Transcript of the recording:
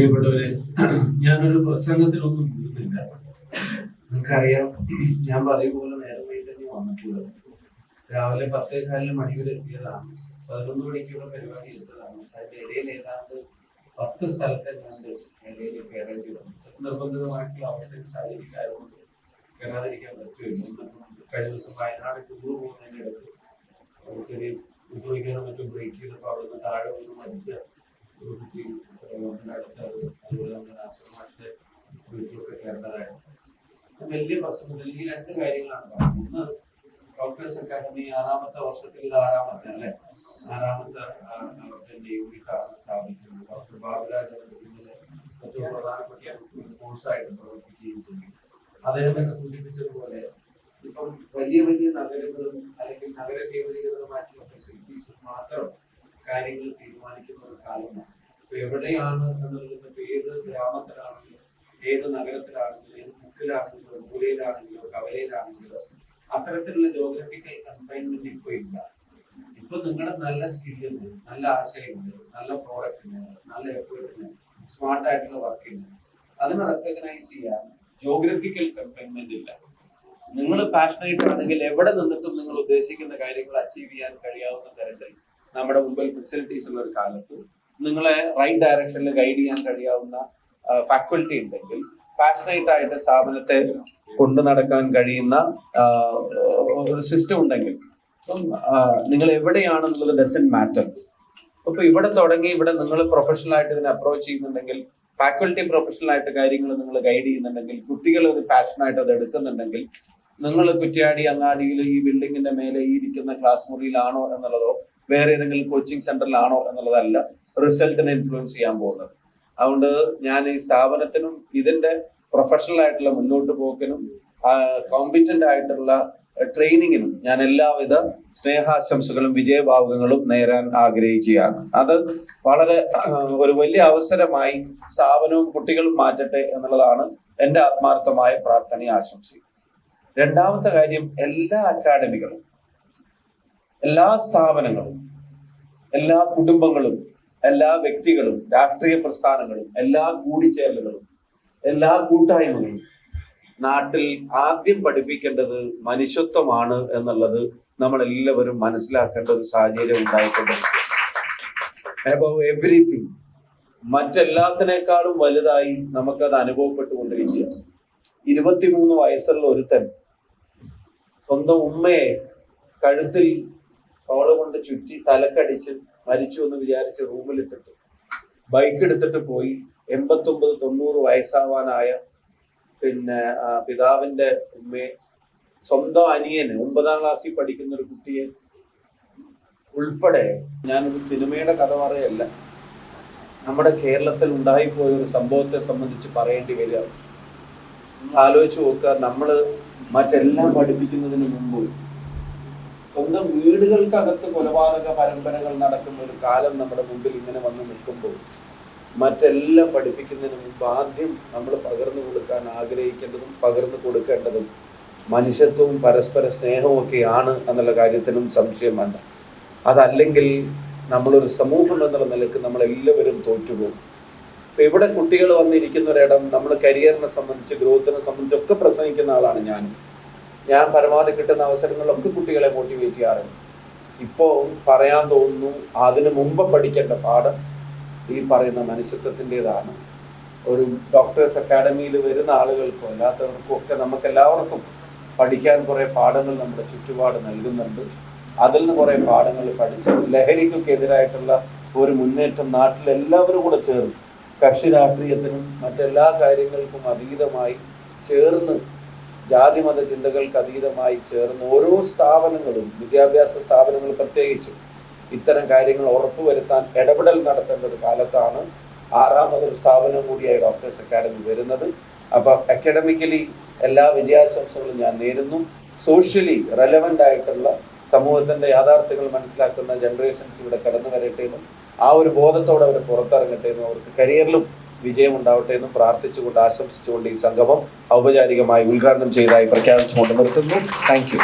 പ്രിയപ്പെട്ടവരെ ഞാനൊരു പ്രസംഗത്തിലൊന്നും മുഴുകുന്നില്ല നിങ്ങൾക്കറിയാം ഞാൻ പറയും പോലെ നേരം വൈകി തന്നെ വന്നിട്ടുള്ളത്. രാവിലെ പത്തേ കാലിന് മണിവരെ എത്തിയതാണ്. പതിനൊന്ന് മണിക്കുള്ള പരിപാടി എടുത്തതാണ്. പക്ഷെ അതിന്റെ ഇടയിൽ ഏതാണ്ട് പത്ത് സ്ഥലത്തെ കണ്ട് ഇടയിൽ കയറേണ്ടി വന്നു. നിർബന്ധിതമായിട്ടുള്ള അവസ്ഥയിൽ സാഹചര്യമായതുകൊണ്ട് കയറാതിരിക്കാൻ പറ്റുമല്ലോ കഴിഞ്ഞ ദിവസം വയനാട് ടൂർ പോകുന്നതിനിടയ്ക്ക് ഒരു ചെറിയ ഉപയോഗിക്കാനും മറ്റും ബ്രേക്ക് ചെയ്തപ്പോൾ അവിടെ നിന്ന് താഴെ വന്ന് മരിച്ച ഒരു കുട്ടി നമ്മുടെ അടുത്ത് അതുപോലെ നമ്മുടെ നാസർ മാഷിന്റെ വീട്ടിലൊക്കെ കയറേണ്ടതായിട്ടുണ്ട് വലിയ പ്രശ്നത്തിൽ ഈ രണ്ട് കാര്യങ്ങളാണ് പറഞ്ഞത്. ഒന്ന് ഡോക്ടേഴ്സ് അക്കാദമി ആറാമത്തെ വർഷത്തിൽ ഇത് ആറാമത്തെ അല്ലെ? ആറാമത്തെ പിന്നെ യൂണിറ്റ് ആണ് ഡോക്ടർ ബാബുരാജ് അതിന്റെ ഏറ്റവും പ്രധാനപ്പെട്ട ഫോഴ്സായിട്ട് പ്രവർത്തിക്കുകയും ചെയ്യും അദ്ദേഹം തന്നെ സൂചിപ്പിച്ചതുപോലെ ഇപ്പം വലിയ വലിയ നഗരങ്ങളും അല്ലെങ്കിൽ നഗര കേന്ദ്രീകൃതമായിട്ടുള്ള ഫെസിലിറ്റീസ് മാത്രം കാര്യങ്ങൾ തീരുമാനിക്കുന്ന ഒരു കാലമാണ്. ഇപ്പൊ എവിടെയാണ് എന്നുള്ളത് ഇപ്പൊ ഏത് ഗ്രാമത്തിലാണെങ്കിലും ഏത് നഗരത്തിലാണെങ്കിലും ഏത് മുക്കിലാണെങ്കിലും മൂലയിലാണെങ്കിലോ കവലയിലാണെങ്കിലോ അത്തരത്തിലുള്ള ജോഗ്രഫിക്കൽ കൺഫൈൻമെന്റ് ഇപ്പൊ ഇല്ല. ഇപ്പൊ നിങ്ങളുടെ നല്ല സ്കില്ലിന് നല്ല ആശയങ്ങൾ നല്ല പ്രോഡക്റ്റിന് നല്ല എഫേർട്ടിന് സ്മാർട്ട് ആയിട്ടുള്ള വർക്കിന് അതിനെ റെക്കഗ്നൈസ് ചെയ്യാൻ ജോഗ്രഫിക്കൽ കൺഫൈൻമെന്റ് ഇല്ല. നിങ്ങൾ പാഷനേറ്റ് ആണെങ്കിൽ എവിടെ നിന്നിട്ടും നിങ്ങൾ ഉദ്ദേശിക്കുന്ന കാര്യങ്ങൾ അച്ചീവ് ചെയ്യാൻ കഴിയാവുന്ന തരത്തിൽ നമ്മുടെ മുമ്പിൽ ഫെസിലിറ്റീസ് ഉള്ള ഒരു കാലത്ത് നിങ്ങളെ റൈറ്റ് ഡയറക്ഷനിൽ ഗൈഡ് ചെയ്യാൻ കഴിയാവുന്ന ഫാക്കൽറ്റി ഉണ്ടെങ്കിൽ പാഷനേറ്റ് ആയിട്ട് സ്ഥാപനത്തെ കൊണ്ടു നടക്കാൻ കഴിയുന്ന ഒരു സിസ്റ്റം ഉണ്ടെങ്കിൽ അപ്പം നിങ്ങൾ എവിടെയാണെന്നുള്ളത് ഡസൻ മാറ്റർ അപ്പൊ ഇവിടെ തുടങ്ങി ഇവിടെ നിങ്ങൾ പ്രൊഫഷണൽ ആയിട്ട് ഇതിനെ അപ്രോച്ച് ചെയ്യുന്നുണ്ടെങ്കിൽ ഫാക്കൽറ്റി പ്രൊഫഷണൽ ആയിട്ട് കാര്യങ്ങൾ നിങ്ങൾ ഗൈഡ് ചെയ്യുന്നുണ്ടെങ്കിൽ കുട്ടികൾ ഒരു പാഷനായിട്ട് അത് എടുക്കുന്നുണ്ടെങ്കിൽ നിങ്ങൾ കുറ്റ്യാടി അങ്ങാടിയിൽ ഈ ബിൽഡിങ്ങിന്റെ മേലെ ഈ ഇരിക്കുന്ന ക്ലാസ് മുറിയിലാണോ എന്നുള്ളതോ വേറെ ഏതെങ്കിലും കോച്ചിങ് സെന്ററിലാണോ എന്നുള്ളതല്ല റിസൾട്ടിനെ ഇൻഫ്ലുവൻസ് ചെയ്യാൻ പോകുന്നത്. അതുകൊണ്ട് ഞാൻ ഈ സ്ഥാപനത്തിനും ഇതിന്റെ പ്രൊഫഷണൽ ആയിട്ടുള്ള മുന്നോട്ട് പോക്കിനും കോമ്പിറ്റന്റ് ആയിട്ടുള്ള ട്രെയിനിങ്ങിനും ഞാൻ എല്ലാവിധ സ്നേഹാശംസകളും വിജയഭാവുകങ്ങളും നേരാൻ ആഗ്രഹിക്കുകയാണ്. അത് വളരെ ഒരു വലിയ അവസരമായി സ്ഥാപനവും കുട്ടികളും മാറ്റട്ടെ എന്നുള്ളതാണ് എന്റെ ആത്മാർത്ഥമായ പ്രാർത്ഥനയും ആശംസയും. രണ്ടാമത്തെ കാര്യം എല്ലാ അക്കാഡമികളും എല്ലാ സ്ഥാപനങ്ങളും എല്ലാ കുടുംബങ്ങളും എല്ലാ വ്യക്തികളും രാഷ്ട്രീയ പ്രസ്ഥാനങ്ങളും എല്ലാ കൂടിച്ചേരലുകളും എല്ലാ കൂട്ടായ്മകളും നാട്ടിൽ ആദ്യം പഠിപ്പിക്കേണ്ടത് മനുഷ്യത്വമാണ് എന്നുള്ളത് നമ്മൾ എല്ലാവരും മനസ്സിലാക്കേണ്ട ഒരു സാഹചര്യം ഉണ്ടായിട്ടുണ്ട്. അബവ് എവറിത്തിങ് മറ്റെല്ലാത്തിനേക്കാളും വലുതായി നമുക്കത് അനുഭവപ്പെട്ടുകൊണ്ടിരിക്കുകയാണ് ഇരുപത്തിമൂന്ന് വയസ്സുള്ള ഒരുത്തൻ സ്വന്തം ഉമ്മയെ കഴുത്തിൽ ഷോൾ കൊണ്ട് ചുറ്റി തലക്കടിച്ച് മരിച്ചു എന്ന് വിചാരിച്ച് റൂമിലിട്ടിട്ട്. ബൈക്ക് എടുത്തിട്ട് പോയി. എൺപത്തൊമ്പത് തൊണ്ണൂറ് വയസ്സാവാനായ പിന്നെ പിതാവിന്റെ ഉമ്മയെ. സ്വന്തം അനിയന് ഒമ്പതാം ക്ലാസ്സിൽ പഠിക്കുന്ന ഒരു കുട്ടിയെ ഉൾപ്പെടെ ഞാനൊരു സിനിമയുടെ കഥ പറയല്ല. നമ്മുടെ കേരളത്തിൽ ഉണ്ടായിപ്പോയ ഒരു സംഭവത്തെ സംബന്ധിച്ച് പറയേണ്ടി വരിക. ആലോചിച്ച് നോക്കുക നമ്മൾ മറ്റെല്ലാം പഠിപ്പിക്കുന്നതിന് മുമ്പ് സ്വന്തം വീടുകൾക്കകത്ത് കൊലപാതക പരമ്പരകൾ നടക്കുന്ന ഒരു കാലം നമ്മുടെ മുമ്പിൽ ഇങ്ങനെ വന്ന് നിൽക്കുമ്പോൾ മറ്റെല്ലാം പഠിപ്പിക്കുന്നതിന് മുമ്പ് ആദ്യം നമ്മൾ പകർന്നു കൊടുക്കാൻ ആഗ്രഹിക്കേണ്ടതും പകർന്നു കൊടുക്കേണ്ടതും മനുഷ്യത്വവും പരസ്പര സ്നേഹവും ഒക്കെയാണ് എന്നുള്ള കാര്യത്തിനും സംശയം വേണ്ട. അതല്ലെങ്കിൽ നമ്മളൊരു സമൂഹം എന്നുള്ള നിലയ്ക്ക് നമ്മളെല്ലാവരും തോറ്റുപോകും. ഇപ്പൊ ഇവിടെ കുട്ടികൾ വന്നിരിക്കുന്ന ഒരിടം നമ്മൾ കരിയറിനെ സംബന്ധിച്ച് ഗ്രോത്തിനെ സംബന്ധിച്ചൊക്കെ പ്രസംഗിക്കുന്ന ആളാണ് ഞാൻ ഞാൻ പരമാവധി കിട്ടുന്ന അവസരങ്ങളിലൊക്കെ കുട്ടികളെ മോട്ടിവേറ്റ് ചെയ്യാറുണ്ട്. ഇപ്പോൾ പറയാൻ തോന്നുന്നു അതിന് മുമ്പ് പഠിക്കേണ്ട പാഠം ഈ പറയുന്ന മനുഷ്യത്വത്തിന്റെതാണ്. ഒരു ഡോക്ടേഴ്സ് അക്കാഡമിയിൽ വരുന്ന ആളുകൾക്കും അല്ലാത്തവർക്കും ഒക്കെ നമുക്ക് എല്ലാവർക്കും പഠിക്കാൻ കുറേ പാഠങ്ങൾ നമ്മുടെ ചുറ്റുപാട് നൽകുന്നുണ്ട്. അതിൽ നിന്ന് കുറെ പാഠങ്ങൾ പഠിച്ച് ലഹരിക്കൊക്കെ എതിരായിട്ടുള്ള ഒരു മുന്നേറ്റം നാട്ടിൽ എല്ലാവരും കൂടെ ചേർന്ന് കക്ഷി രാഷ്ട്രീയത്തിനും മറ്റെല്ലാ കാര്യങ്ങൾക്കും അതീതമായി ചേർന്ന് ജാതി മത ചിന്തകൾക്ക് അതീതമായി ചേർന്ന് ഓരോ സ്ഥാപനങ്ങളും വിദ്യാഭ്യാസ സ്ഥാപനങ്ങൾ പ്രത്യേകിച്ച് ഇത്തരം കാര്യങ്ങൾ ഉറപ്പുവരുത്താൻ ഇടപെടൽ നടത്തേണ്ട ഒരു കാലത്താണ് ആറാമതൊരു സ്ഥാപനം കൂടിയായി ഡോക്ടേഴ്സ് അക്കാഡമി വരുന്നത്. അപ്പോൾ അക്കാഡമിക്കലി എല്ലാ വിജയാശംസകളും ഞാൻ നേരുന്നു. സോഷ്യലി റെലവെന്റ് ആയിട്ടുള്ള സമൂഹത്തിന്റെ യാഥാർത്ഥ്യങ്ങൾ മനസ്സിലാക്കുന്ന ജനറേഷൻസ് ഇവിടെ കടന്നു വരട്ടെ എന്നും ആ ഒരു ബോധത്തോടെ അവർ പുറത്തിറങ്ങട്ടെ എന്നും അവർക്ക് കരിയറിലും വിജയം ഉണ്ടാവട്ടെ എന്നും പ്രാർത്ഥിച്ചുകൊണ്ട് ആശംസിച്ചുകൊണ്ട് ഈ സംഗമം ഔപചാരികമായി ഉദ്ഘാടനം ചെയ്തതായി പ്രഖ്യാപിച്ചുകൊണ്ട് നിർത്തുന്നു. താങ്ക്